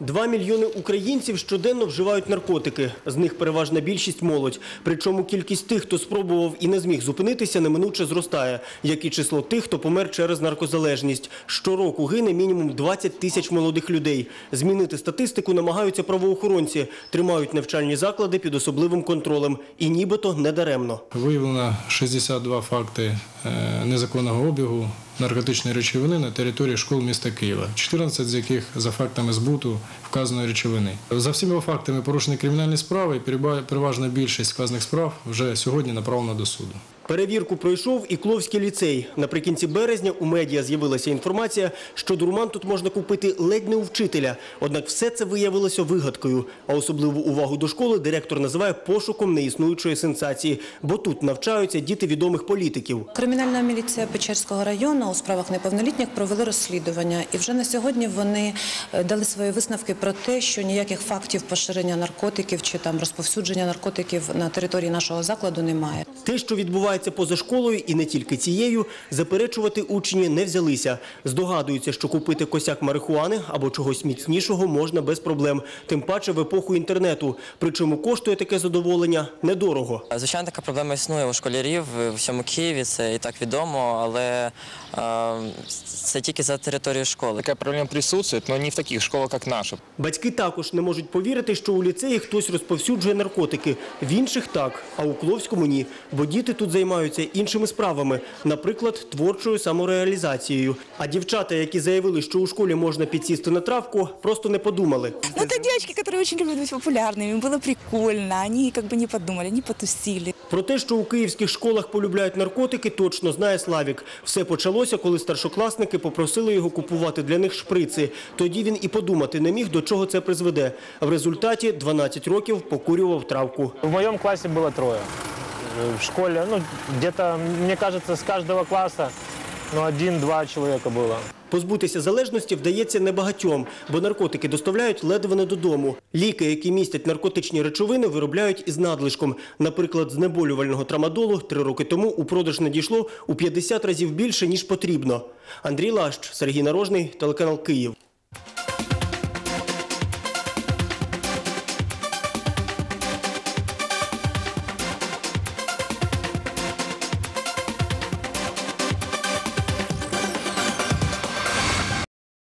Два мільйони українців щоденно вживають наркотики. З них переважна більшість молодь. Причому кількість тих, хто спробував і не зміг зупинитися, неминуче зростає, як і число тих, хто помер через наркозалежність. Щороку гине мінімум 20 тисяч молодих людей. Змінити статистику намагаються правоохоронці, тримають навчальні заклади під особливим контролем. І нібито недаремно. Виявлено 62 факти незаконного обігу наркотичної речовини на території школ міста Києва, 14 з яких за фактами збуту вказаної речовини. За всіма фактами порушені кримінальні справи, і переважна більшість вказаних справ вже сьогодні направлена до суду. Перевірку пройшов і Кловський ліцей. Наприкінці березня у медіа з'явилася інформація, що дурман тут можна купити ледь не у вчителя. Однак все це виявилося вигадкою. А особливу увагу до школи директор називає пошуком неіснуючої сенсації, бо тут навчаються діти відомих політиків. Кримінальна міліція Печерського району у справах неповнолітніх провели розслідування, і вже на сьогодні вони е, дали свої висновки про те, що ніяких фактів поширення наркотиків чи там розповсюдження наркотиків на території нашого закладу немає. Те, що відбувається поза школою, і не тільки цією, заперечувати учні не взялися. Здогадуються, що купити косяк марихуани або чогось міцнішого можна без проблем, тим паче в епоху інтернету. Причому коштує таке задоволення недорого. Звичайно, така проблема існує у школярів в всьому Києві, це і так відомо, але е, це тільки за територією школи. Такая проблема присутствует, но не в таких школах, как наша. Батьки також не можуть повірити, що у ліцеї хтось розповсюджує наркотики. В інших так, а у Кловському ні. Бо діти тут займаються іншими справами, наприклад, творчою самореалізацією. А дівчата, які заявили, що у школі можна підсісти на травку, просто не подумали. Ну, это девочки, которые очень любят быть популярными. Им было прикольно. Они как бы не подумали, они потусили. Про те, що у київських школах полюбляють наркотики, точно знає Славік. Все почалося, коли старшокласники попросили його купувати для них шприци. Тоді він і подумати не міг, до чого це призведе. В результаті 12 років покурював травку. В моем классе было трое. В школе, ну, где-то, мне кажется, с каждого класса, ну, один-два человека было. Позбутися залежності вдається небагатьом, бо наркотики доставляють ледве не додому. Ліки, які містять наркотичні речовини, виробляють із надлишком. Наприклад, знеболювального трамадолу три роки тому у продаж надійшло у 50 разів більше, ніж потрібно. Андрій Лащ, Сергій Нарожний, телеканал Київ.